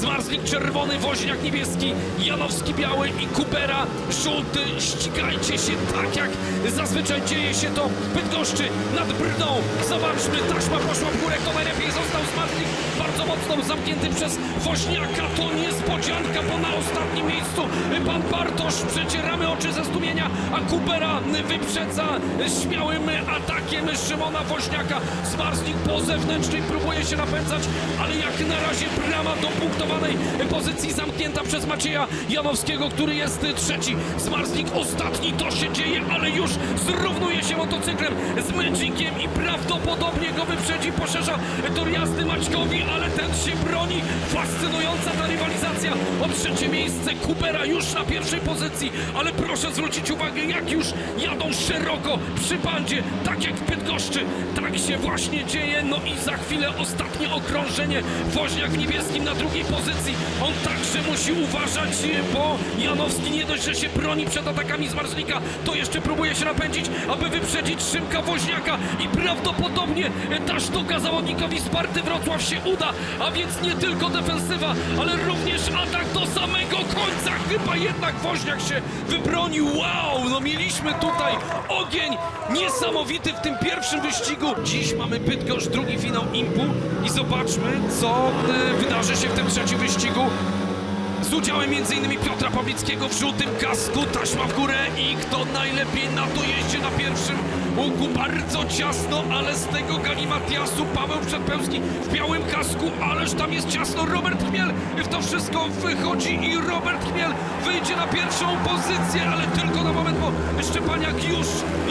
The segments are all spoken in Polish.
Zmarzlik czerwony, Woźniak niebieski, Janowski biały i Kubera żółty. Ścigajcie się tak jak zazwyczaj dzieje się to w Bydgoszczy nad Brdą. Zobaczmy, taśma poszła w górę, kto najlepiej został Zmarzlik bardzo mocno zamknięty przez Woźniaka. To niespodzianka, bo na ostatnim miejscu pan Bartosz przecieramy oczy ze zdumienia, a Kubera wyprzedza śmiałym atakiem Szymona Woźniaka. Zmarzlik po zewnętrznej próbuje się napędzać, ale jak na razie brama do punktowanej pozycji zamknięta przez Macieja Janowskiego, który jest trzeci. Zmarzlik ostatni, to się dzieje, ale już zrównuje się motocyklem z Magikiem i prawdopodobnie poszerza tor jazdy Maćkowi, ale ten się broni. Fascynująca ta rywalizacja o trzecie miejsce. Kubera już na pierwszej pozycji, ale proszę zwrócić uwagę, jak już jadą szeroko przy bandzie, tak jak w Bydgoszczy. Tak się właśnie dzieje, no i za chwilę ostatnie okrążenie. Woźniak w niebieskim na drugiej pozycji. On także musi uważać, bo Janowski nie dość, że się broni przed atakami z Marzlika, to jeszcze próbuje się napędzić, aby wyprzedzić Szymka Woźniaka i prawdopodobnie ta sztuka zawodnikowi Sparty Wrocław się uda, a więc nie tylko defensywa, ale również atak do samego końca. Chyba jednak Woźniak się wybronił. Wow, no mieliśmy tutaj ogień niesamowity w tym pierwszym wyścigu. Dziś mamy Bydgoszcz, drugi finał Impu i zobaczmy, co e, wydarzy się w tym trzecim wyścigu. Z udziałem m.in. Piotra Pawlickiego w żółtym kasku, taśma w górę i kto najlepiej na to jeździ na pierwszym łuku. Bardzo ciasno, ale z tego galimatiasu Paweł Przedpełski w białym kasku, ależ tam jest ciasno. Robert Chmiel w wszystko wychodzi i Robert Chmiel wyjdzie na pierwszą pozycję, ale tylko na moment, bo Szczepaniak już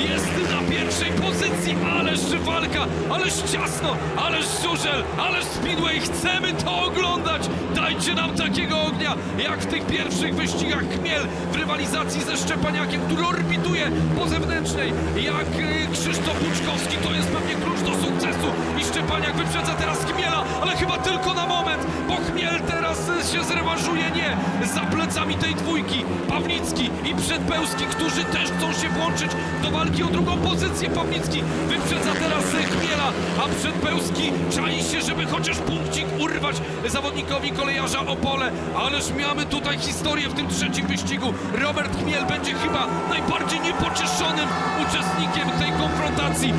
jest na pierwszej pozycji. Ależ walka, ależ ciasno, ależ żużel, ależ speedway. Chcemy to oglądać. Dajcie nam takiego ognia, jak w tych pierwszych wyścigach Chmiel w rywalizacji ze Szczepaniakiem, który orbituje po zewnętrznej, jak y, Krzysztof Buczkowski. To jest pewnie do sukcesu i Szczepaniak wyprzedza teraz Chmiela, ale chyba tylko na moment, bo Chmiel teraz się zrewanżuje. Nie, za plecami tej dwójki Pawlicki i Przedpełski, którzy też chcą się włączyć do walki o drugą pozycję. Pawlicki wyprzedza teraz Chmiela, a Przedpełski czai się, żeby chociaż punkcik urwać zawodnikowi kolejarza Opole. Ależ mamy tutaj historię w tym trzecim wyścigu. Robert Chmiel będzie chyba najbardziej niepocieszonym uczestnikiem tej konfrontacji,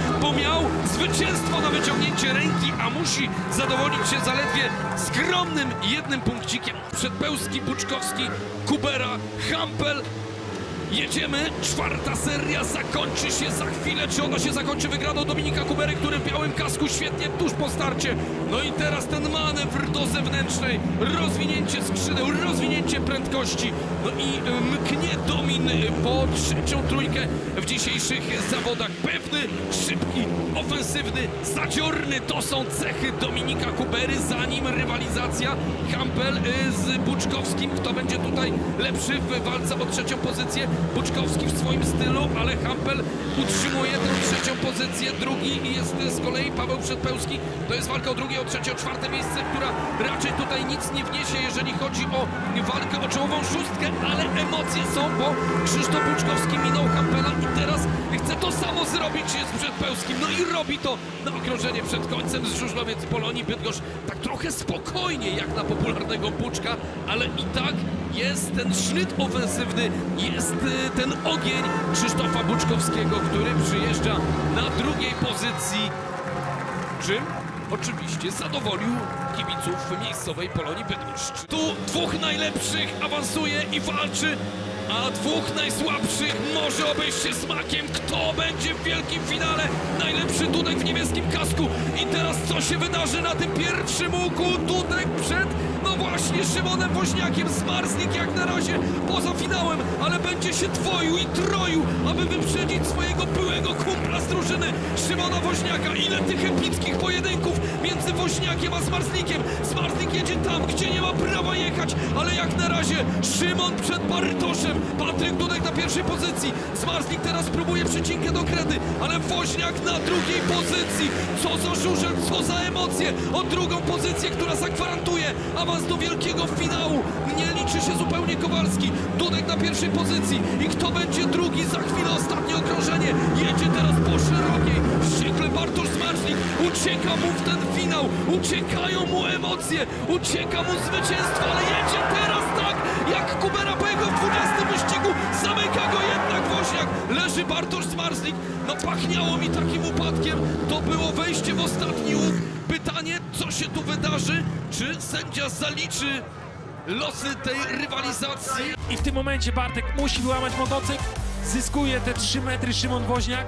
zwycięstwo na wyciągnięcie ręki, a musi zadowolić się zaledwie skromnym jednym punkcikiem. Przedpełski, Buczkowski, Kubera, Hampel, Jedziemy, czwarta seria zakończy się za chwilę. Czy ona się zakończy wygraną Dominika Kubery, który w białym kasku świetnie tuż po starcie. No i teraz ten manewr do zewnętrznej, rozwinięcie skrzydeł, rozwinięcie prędkości. No i y, mknie Domin y, po trzecią trójkę w dzisiejszych zawodach. Pewny, szybki, ofensywny, zadziorny to są cechy Dominika Kubery, zanim rywalizacja Hampel y, z Buczkowskim. Kto będzie tutaj lepszy w walce o trzecią pozycję? Buczkowski w swoim stylu, ale Hampel utrzymuje tę trzecią pozycję. Drugi jest z kolei Paweł Przedpełski. To jest walka o drugie, o trzecie, o czwarte miejsce, która raczej tutaj nic nie wniesie, jeżeli chodzi o walkę o czołową szóstkę, ale emocje są, bo Krzysztof Buczkowski minął Hampela i teraz chce to samo zrobić z Przedpełskim. No i robi to na okrążenie przed końcem z Żużlowiec Polonii Bydgoszcz. Tak trochę spokojnie jak na popularnego Buczka, ale i tak jest ten sznyt ofensywny, jest y, ten ogień Krzysztofa Buczkowskiego, który przyjeżdża na drugiej pozycji. Czym? Oczywiście zadowolił kibiców miejscowej Polonii Bydgoszcz. Tu dwóch najlepszych awansuje i walczy, a dwóch najsłabszych może obejść się smakiem. Kto będzie w wielkim finale? Najlepszy Dudek w niebieskim kasku. I teraz co się wydarzy na tym pierwszym łuku? Dudek przed, no właśnie, Szymonem Woźniakiem. Zmarzlik jak na razie poza finałem, ale będzie się dwoił i troił, aby wyprzedzić swojego byłego kumpla z drużyny Szymona Woźniaka. Ile tych epickich pojedynków między Woźniakiem a Zmarzlikiem. Zmarzlik jedzie tam, gdzie nie ma prawa jechać, ale jak na razie Szymon przed Bartoszem. Patryk Dudek na pierwszej pozycji. Zmarzlik teraz próbuje przycinkę do kredy, ale Woźniak na drugiej pozycji. Co za żużel, co za emocje. O drugą pozycję, która zagwarantuje awans do wielkiego finału nie liczy się zupełnie Kowalski. Dudek na pierwszej pozycji i kto będzie drugi? Za chwilę ostatnie okrążenie. Jedzie teraz po szerokiej. Wściekle Bartosz Smacznik. Ucieka mu w ten finał. Uciekają mu emocje. Ucieka mu zwycięstwo, ale jedzie teraz tak, jak Kubera po No pachniało mi takim upadkiem. To było wejście w ostatni łuk. Pytanie, co się tu wydarzy? Czy sędzia zaliczy losy tej rywalizacji? I w tym momencie Bartek musi wyłamać motocykl. Zyskuje te 3 metry Szymon Woźniak.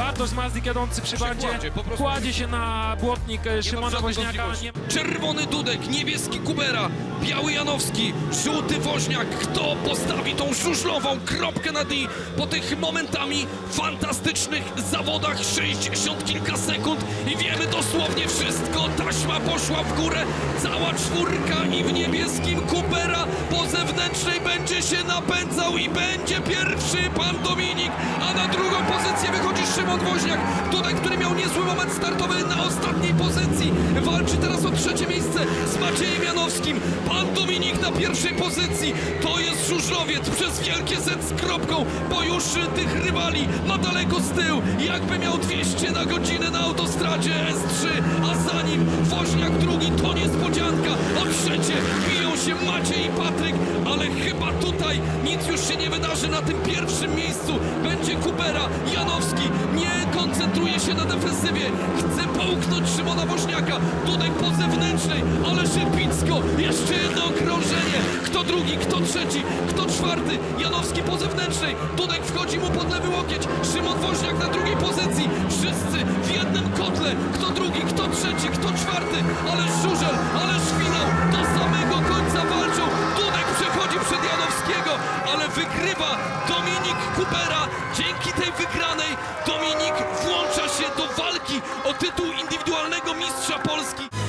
Bartosz Mazdik jadący przy bandzie kładzie się na błotnik e, Szymona Woźniaka. Nie, Czerwony Dudek, niebieski Kubera, biały Janowski, żółty Woźniak. Kto postawi tą żużlową kropkę na D po tych momentami fantastycznych zawodach? 60 kilka sekund i wiemy dosłownie wszystko. Taśma poszła w górę, cała czwórka i w niebieskim Kubera po zewnętrznej będzie się napędzał i będzie pierwszy pan Dominik, a na drugą pozycję wychodzi Szymon Woźniak. Dudek, który miał niezły moment startowy na ostatniej pozycji. Walczy teraz o trzecie miejsce z Maciejem Janowskim. Pan Dominik na pierwszej pozycji. To jest żużlowiec przez wielkie Z z kropką, bo już tych rywali ma daleko z tyłu. Jakby miał 200 na godzinę na autostradzie S3, a za nim Woźniak drugi. To niespodzianka. O trzecie biją się Maciej i Patryk, ale chyba tutaj nic już się nie wydarzy na tym pierwszym miejscu. Będzie Kubera, Janowski nie koncentruje się na defensywie. Chce połknąć Szymona Woźniaka. Dudek po zewnętrznej, ale szybicko. Jeszcze jedno okrążenie. Kto drugi, kto trzeci, kto czwarty. Janowski po zewnętrznej. Dudek wchodzi mu pod lewy łokieć. Szymon Woźniak na drugiej pozycji. Wszyscy w jednym kotle. Kto drugi, kto trzeci, kto czwarty. Ale żużel, ale finał do samego wygrywa Dominik Kubera. Dzięki tej wygranej Dominik włącza się do walki o tytuł indywidualnego mistrza Polski.